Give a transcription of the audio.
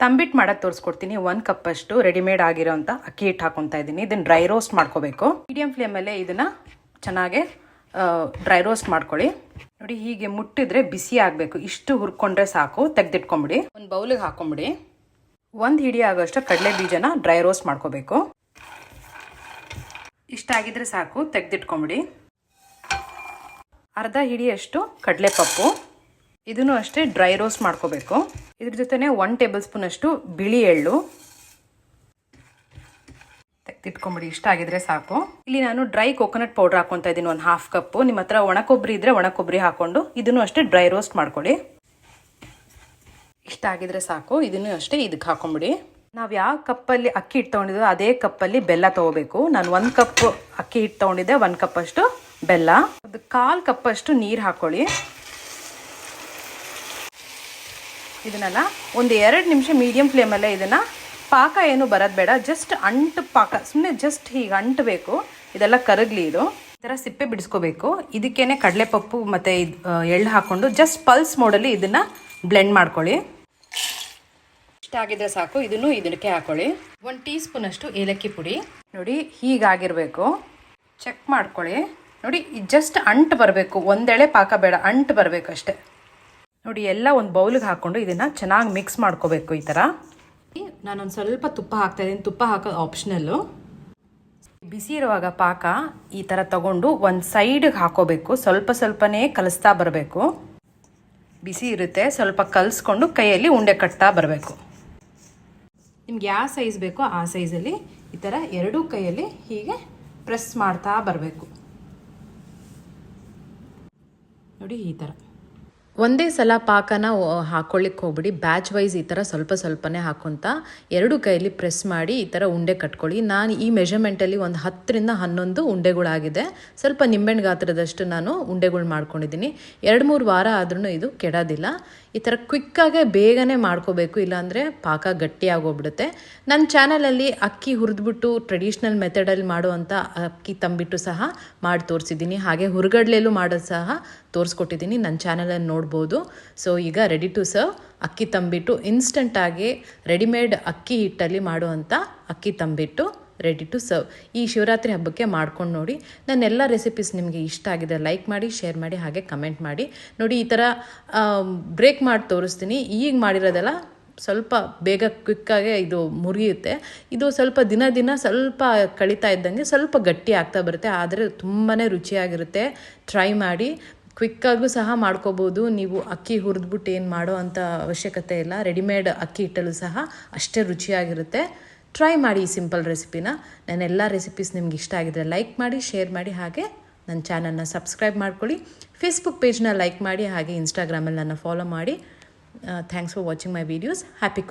ತಂಬಿಟ್ಟು ಮಾಡೋದು ತೋರಿಸ್ಕೊಡ್ತೀನಿ, ಒಂದು ಕಪ್ಪಷ್ಟು ರೆಡಿಮೇಡ್ ಆಗಿರೋಂಥ ಅಕ್ಕಿ ಹಿಟ್ಟು ಹಾಕೊತಾ ಇದ್ದೀನಿ. ಇದನ್ನು ಡ್ರೈ ರೋಸ್ಟ್ ಮಾಡ್ಕೋಬೇಕು. ಮೀಡಿಯಂ ಫ್ಲೇಮಲ್ಲೇ ಇದನ್ನು ಚೆನ್ನಾಗೆ ಡ್ರೈ ರೋಸ್ಟ್ ಮಾಡ್ಕೊಳ್ಳಿ. ನೋಡಿ, ಹೀಗೆ ಮುಟ್ಟಿದ್ರೆ ಬಿಸಿ ಆಗಬೇಕು. ಇಷ್ಟು ಹುರ್ಕೊಂಡ್ರೆ ಸಾಕು, ತೆಗೆದಿಟ್ಕೊಂಬಿಡಿ. ಒಂದು ಬೌಲಿಗೆ ಹಾಕೊಂಬಿಡಿ. ಒಂದು ಹಿಡಿ ಆಗೋಷ್ಟು ಕಡಲೆ ಬೀಜನ ಡ್ರೈ ರೋಸ್ಟ್ ಮಾಡ್ಕೋಬೇಕು. ಇಷ್ಟಾಗಿದ್ರೆ ಸಾಕು, ತೆಗೆದಿಟ್ಕೊಂಬಿಡಿ. ಅರ್ಧ ಹಿಡಿಯಷ್ಟು ಕಡಲೆಪಪ್ಪು. ಇದನ್ನು ಅಷ್ಟೇ ಡ್ರೈ ರೋಸ್ಟ್ ಮಾಡ್ಕೋಬೇಕು. ಇದ್ರ ಜೊತೆನೆ ಒನ್ ಟೇಬಲ್ ಸ್ಪೂನ್ ಅಷ್ಟು ಬಿಳಿ ಎಳ್ಳು. ತಿಟ್ಕೊಂಬಿಡಿ ಇಷ್ಟ ಆಗಿದ್ರೆ ಸಾಕು. ಇಲ್ಲಿ ನಾನು ಡ್ರೈ ಕೋಕೋನಟ್ ಪೌಡರ್ ಹಾಕೊತಾ ಇದ್ದೀನಿ, ಒಂದು ಹಾಫ್ ಕಪ್ ನಿಮ್ಮ ಹತ್ರ ಒಣ ಕೊಬ್ಬರಿ ಇದ್ರೆ ಒಣ ಕೊಬ್ಬರಿ ಹಾಕೊಂಡು ಇದನ್ನು ಅಷ್ಟೇ ಡ್ರೈ ರೋಸ್ಟ್ ಮಾಡ್ಕೊಳ್ಳಿ. ಇಷ್ಟ ಆಗಿದ್ರೆ ಸಾಕು, ಇದನ್ನು ಅಷ್ಟೇ ಇದಕ್ಕೆ ಹಾಕೊಂಬಿಡಿ. ನಾವು ಯಾವ ಕಪ್ಪಲ್ಲಿ ಅಕ್ಕಿ ಹಿಟ್ಟು ತೊಗೊಂಡಿದ್ದೋ ಅದೇ ಕಪ್ಪಲ್ಲಿ ಬೆಲ್ಲ ತೊಗೋಬೇಕು. ನಾನು ಒಂದು ಕಪ್ ಅಕ್ಕಿ ಹಿಟ್ಟು ತೊಗೊಂಡಿದ್ದೆ, ಒಂದು ಕಪ್ ಅಷ್ಟು ಬೆಲ್ಲ. ಅದು ಕಾಲು ಕಪ್ಪಷ್ಟು ನೀರು ಹಾಕೊಳ್ಳಿ. ಇದನ್ನೆಲ್ಲ, ಒಂದು ಎರಡು ನಿಮಿಷ ಮೀಡಿಯಂ ಫ್ಲೇಮಲ್ಲೇ ಇದನ್ನು ಪಾಕ ಏನು ಬರೋದು ಬೇಡ ಜಸ್ಟ್ ಅಂಟು ಪಾಕ ಸುಮ್ಮನೆ ಜಸ್ಟ್ ಹೀಗೆ ಅಂಟಬೇಕು. ಇದೆಲ್ಲ ಕರಗಲಿ ಇದು. ಈ ಥರ ಸಿಪ್ಪೆ ಬಿಡಿಸ್ಕೋಬೇಕು. ಇದಕ್ಕೇನೆ ಕಡಲೆಪಪ್ಪು ಮತ್ತು ಇದು ಎಳ್ಳು ಹಾಕ್ಕೊಂಡು ಜಸ್ಟ್ ಪಲ್ಸ್ ಮೋಡಲ್ಲಿ ಇದನ್ನು ಬ್ಲೆಂಡ್ ಮಾಡ್ಕೊಳ್ಳಿ. ಇಷ್ಟ ಆಗಿದ್ರೆ ಸಾಕು, ಇದನ್ನು ಇದಕ್ಕೆ ಹಾಕೊಳ್ಳಿ. ಒಂದು ಟೀ ಸ್ಪೂನಷ್ಟು ಏಲಕ್ಕಿ ಪುಡಿ. ನೋಡಿ ಹೀಗಾಗಿರಬೇಕು ಚೆಕ್ ಮಾಡ್ಕೊಳ್ಳಿ. ನೋಡಿ ಜಸ್ಟ್ ಅಂಟು ಬರಬೇಕು. ಒಂದೆಳೆ ಪಾಕ ಬೇಡ, ಅಂಟು ಬರಬೇಕು ಅಷ್ಟೇ. ನೋಡಿ ಎಲ್ಲ ಒಂದು ಬೌಲಿಗೆ ಹಾಕ್ಕೊಂಡು ಇದನ್ನು ಚೆನ್ನಾಗಿ ಮಿಕ್ಸ್ ಮಾಡ್ಕೋಬೇಕು ಈ ಥರ ನಾನೊಂದು ಸ್ವಲ್ಪ ತುಪ್ಪ ಹಾಕ್ತಾ ಇದ್ದೀನಿ. ತುಪ್ಪ ಹಾಕೋದು ಆಪ್ಷನಲ್ಲು ಬಿಸಿ ಇರುವಾಗ ಪಾಕ ಈ ಥರ ತಗೊಂಡು ಒಂದು ಸೈಡಿಗೆ ಹಾಕೋಬೇಕು. ಸ್ವಲ್ಪ ಸ್ವಲ್ಪನೇ ಕಲಿಸ್ತಾ ಬರಬೇಕು. ಬಿಸಿ ಇರುತ್ತೆ ಸ್ವಲ್ಪ ಕಲಿಸ್ಕೊಂಡು ಕೈಯಲ್ಲಿ ಉಂಡೆ ಕಟ್ತಾ ಬರಬೇಕು. ನಿಮ್ಗೆ ಯಾವ ಸೈಜ್ ಬೇಕೋ ಆ ಸೈಜಲ್ಲಿ ಈ ಥರ ಎರಡೂ ಕೈಯಲ್ಲಿ ಹೀಗೆ ಪ್ರೆಸ್ ಮಾಡ್ತಾ ಬರಬೇಕು. ನೋಡಿ ಈ ಥರ ಒಂದೇ ಸಲ ಪಾಕನ ಹಾಕೊಳ್ಳಿಕ್ಕೆ ಹೋಗ್ಬಿಡಿ. ಬ್ಯಾಚ್ ವೈಸ್ ಈ ಥರ ಸ್ವಲ್ಪ ಸ್ವಲ್ಪನೇ ಹಾಕೊತ ಎರಡು ಕೈಯಲ್ಲಿ ಪ್ರೆಸ್ ಮಾಡಿ ಈ ಥರ ಉಂಡೆ ಕಟ್ಕೊಳ್ಳಿ. ನಾನು ಈ ಮೆಷರ್ಮೆಂಟಲ್ಲಿ ಒಂದು ಹತ್ತರಿಂದ ಹನ್ನೊಂದು ಉಂಡೆಗಳಾಗಿದೆ. ಸ್ವಲ್ಪ ನಿಂಬೆಣ್ಣೆ ಗಾತ್ರದಷ್ಟು ನಾನು ಉಂಡೆಗಳು ಮಾಡ್ಕೊಂಡಿದ್ದೀನಿ. ಎರಡು ಮೂರು ವಾರ ಆದ್ರೂ ಇದು ಕೆಡೋದಿಲ್ಲ. ಈ ಥರ ಕ್ವಿಕ್ಕಾಗೆ ಬೇಗನೆ ಮಾಡ್ಕೋಬೇಕು. ಇಲ್ಲಾಂದರೆ ಪಾಕ ಗಟ್ಟಿಯಾಗೋಗ್ಬಿಡುತ್ತೆ ನನ್ನ ಚಾನಲಲ್ಲಿ ಅಕ್ಕಿ ಹುರಿದ್ಬಿಟ್ಟು ಟ್ರೆಡಿಷ್ನಲ್ ಮೆಥಡಲ್ಲಿ ಮಾಡುವಂಥ ಅಕ್ಕಿ ತಂಬಿಟ್ಟು ಸಹ ಮಾಡಿ ತೋರಿಸಿದ್ದೀನಿ. ಹಾಗೆ ಹುರುಗಡ್ಲೆಲ್ಲೂ ಮಾಡೋದು ಸಹ ತೋರಿಸ್ಕೊಟ್ಟಿದ್ದೀನಿ. ನನ್ನ ಚಾನಲಲ್ಲಿ ನೋಡ್ಬೋದು ಸೊ ಈಗ ರೆಡಿ ಟು ಸರ್ವ್ ಅಕ್ಕಿ ತಂಬಿಟ್ಟು ಇನ್ಸ್ಟಂಟಾಗಿ ರೆಡಿಮೇಡ್ ಅಕ್ಕಿ ಹಿಟ್ಟಲ್ಲಿ ಮಾಡುವಂಥ ಅಕ್ಕಿ ತಂಬಿಟ್ಟು ರೆಡಿ ಟು ಸರ್ವ್ ಈ ಶಿವರಾತ್ರಿ ಹಬ್ಬಕ್ಕೆ ಮಾಡ್ಕೊಂಡು ನೋಡಿ. ನನ್ನ ಎಲ್ಲ ರೆಸಿಪೀಸ್ ನಿಮಗೆ ಇಷ್ಟ ಆಗಿದೆ ಲೈಕ್ ಮಾಡಿ ಶೇರ್ ಮಾಡಿ, ಹಾಗೆ ಕಮೆಂಟ್ ಮಾಡಿ. ನೋಡಿ, ಈ ಥರ ಬ್ರೇಕ್ ಮಾಡಿ ತೋರಿಸ್ತೀನಿ. ಈಗ ಮಾಡಿರೋದೆಲ್ಲ ಸ್ವಲ್ಪ ಬೇಗ ಕ್ವಿಕ್ಕಾಗೆ ಇದು ಮುರಿಯುತ್ತೆ. ಇದು ಸ್ವಲ್ಪ ದಿನ ದಿನ ಸ್ವಲ್ಪ ಕಳೀತಾ ಇದ್ದಂಗೆ ಸ್ವಲ್ಪ ಗಟ್ಟಿ ಆಗ್ತಾ ಬರುತ್ತೆ. ಆದರೆ ತುಂಬಾ ರುಚಿಯಾಗಿರುತ್ತೆ. ಟ್ರೈ ಮಾಡಿ. ಕ್ವಿಕ್ಕಾಗೂ ಸಹ ಮಾಡ್ಕೋಬೋದು. ನೀವು ಅಕ್ಕಿ ಹುರಿದ್ಬಿಟ್ಟು ಏನು ಮಾಡೋ ಅಂಥ ಅವಶ್ಯಕತೆ ಇಲ್ಲ. ರೆಡಿಮೇಡ್ ಅಕ್ಕಿ ಹಿಟ್ಟಲು ಸಹ ಅಷ್ಟೇ ರುಚಿಯಾಗಿರುತ್ತೆ. ಟ್ರೈ ಮಾಡಿ ಈ ಸಿಂಪಲ್ ರೆಸಿಪಿನ. ನನ್ನ ಎಲ್ಲ ರೆಸಿಪೀಸ್ ನಿಮ್ಗೆ ಇಷ್ಟ ಆಗಿದ್ರೆ ಲೈಕ್ ಮಾಡಿ, ಶೇರ್ ಮಾಡಿ, ಹಾಗೆ ನನ್ನ ಚಾನಲ್ನ ಸಬ್ಸ್ಕ್ರೈಬ್ ಮಾಡ್ಕೊಳ್ಳಿ. ಫೇಸ್ಬುಕ್ ಪೇಜ್ನ ಲೈಕ್ ಮಾಡಿ, ಹಾಗೆ ಇನ್ಸ್ಟಾಗ್ರಾಮಲ್ಲಿ ನನ್ನ ಫಾಲೋ ಮಾಡಿ. Thanks for watching my videos happy